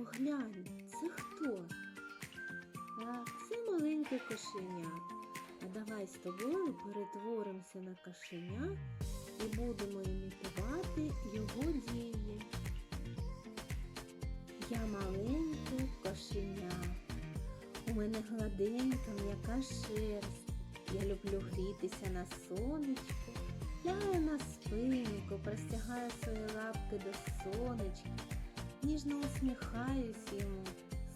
Поглянь, це хто? А, це маленьке кошеня. А давай з тобою перетворимося на кошеня і будемо імітувати його дії. Я маленьке кошеня. У мене гладенька м'яка шерсть. Я люблю грітися на сонечку, лягаю на спинку, простягаю свої лапки до сонечка, ніжно усміхаюсь йому.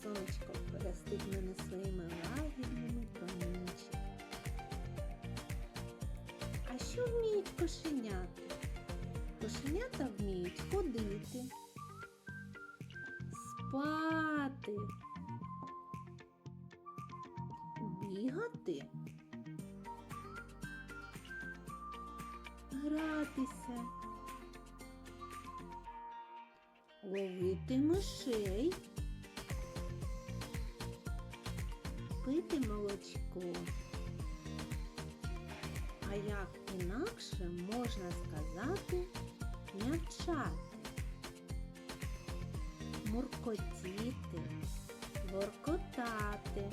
Сонечко поростить мене своїми лагідними промінчиками. А що вміють кошенята? Кошенята вміють ходити, спати, бігати, гратися, ловити мишей, пити молочко. А як інакше можна сказати нявчати, муркотіти, воркотати.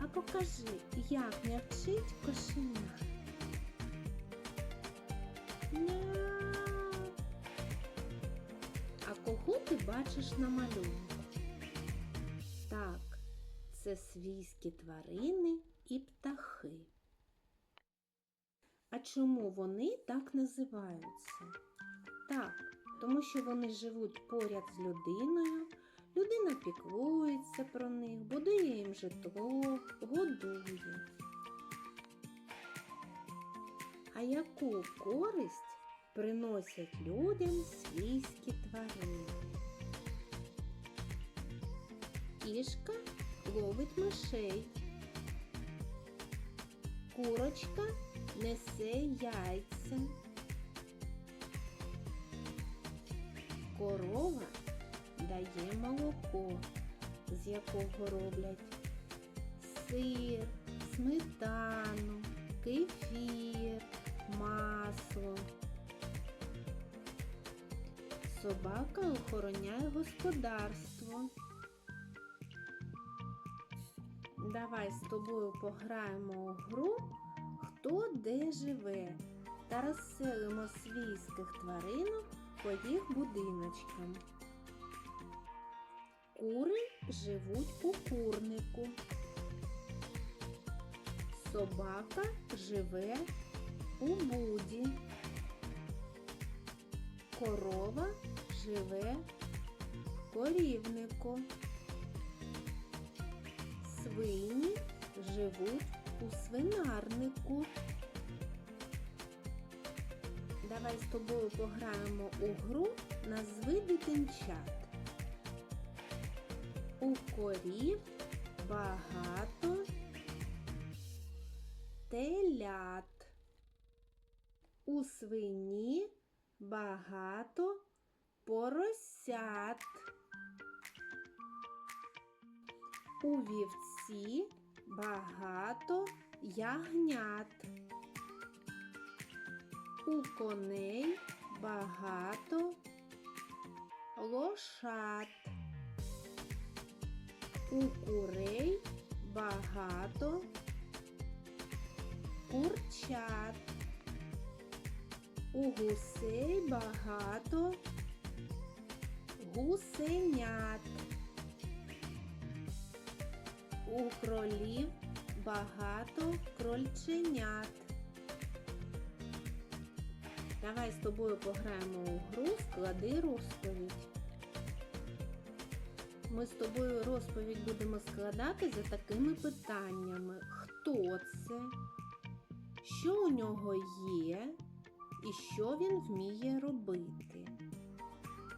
А покажи, як м'явчить кошеня. Кого ти бачиш на малюнку? Так, це свійські тварини і птахи. А чому вони так називаються? Так, тому що вони живуть поряд з людиною, людина піклується про них, будує їм житло, годує. А яку користь приносять людям свійські тварини? Кішка ловить мишей. Курочка несе яйця. Корова дає молоко, з якого роблять сир, сметану, кефір, Собака охороняє господарство. Давай з тобою пограємо у гру Хто де живе та розселимо свійських тваринок по їх будиночкам. Кури живуть у курнику. Собака живе у буді. Корова живе в корівнику. Свині живуть у свинарнику. Давай з тобою пограємо у гру назви дитинчат. У корів багато телят. У свині багато поросят. У вівці багато ягнят. У коней багато лошад. У курей багато курчат. У гусей багато гусенят. У кролів багато крольченят. Давай з тобою пограємо у гру Склади розповідь. Ми з тобою розповідь будемо складати за такими питаннями. Хто це? Що у нього є? І що він вміє робити?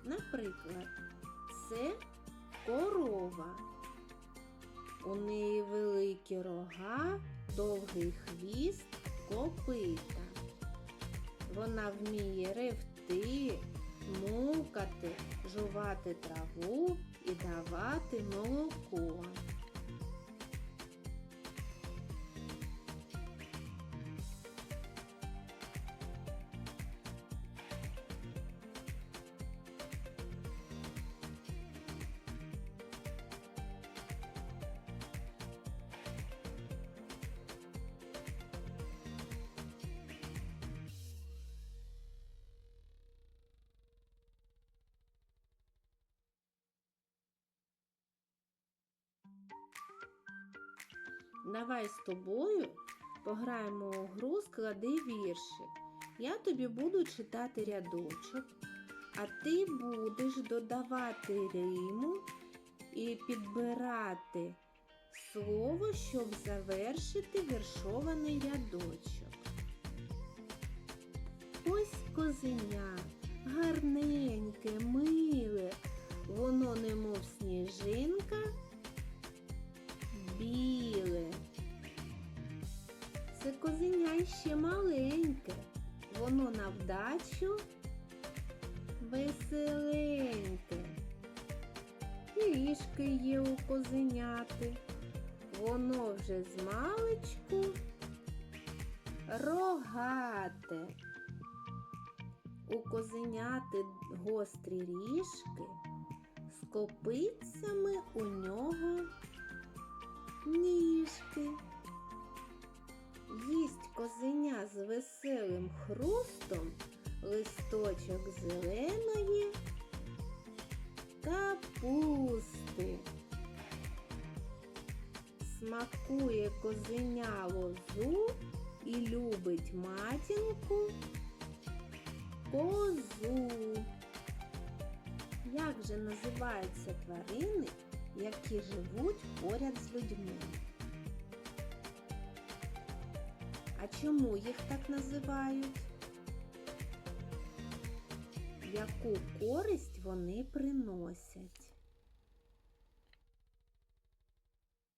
Наприклад, це корова. У неї великі рога, довгий хвіст, копита. Вона вміє ревти, мукати, жувати траву і давати молоко. Давай з тобою пограємо у гру склади віршик. Я тобі буду читати рядочок, а ти будеш додавати риму і підбирати слово, щоб завершити віршований рядочок. Ось козеня, гарненьке, миле, воно немов сніжинка, Це козеня ще маленьке, воно на вдачу веселеньке. Пиріжки є у козеняти, воно вже з маличку рогате. У козеняти гострі ріжки, з копицями у нього хрустом листочок зеленої капусти. Смакує козеня лозу і любить матінку козу. Як же називаються тварини, які живуть поряд з людьми? А чому їх так називають? Яку користь вони приносять?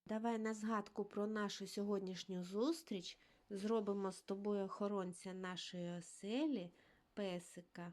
Давай на згадку про нашу сьогоднішню зустріч зробимо з тобою охоронця нашої оселі песика.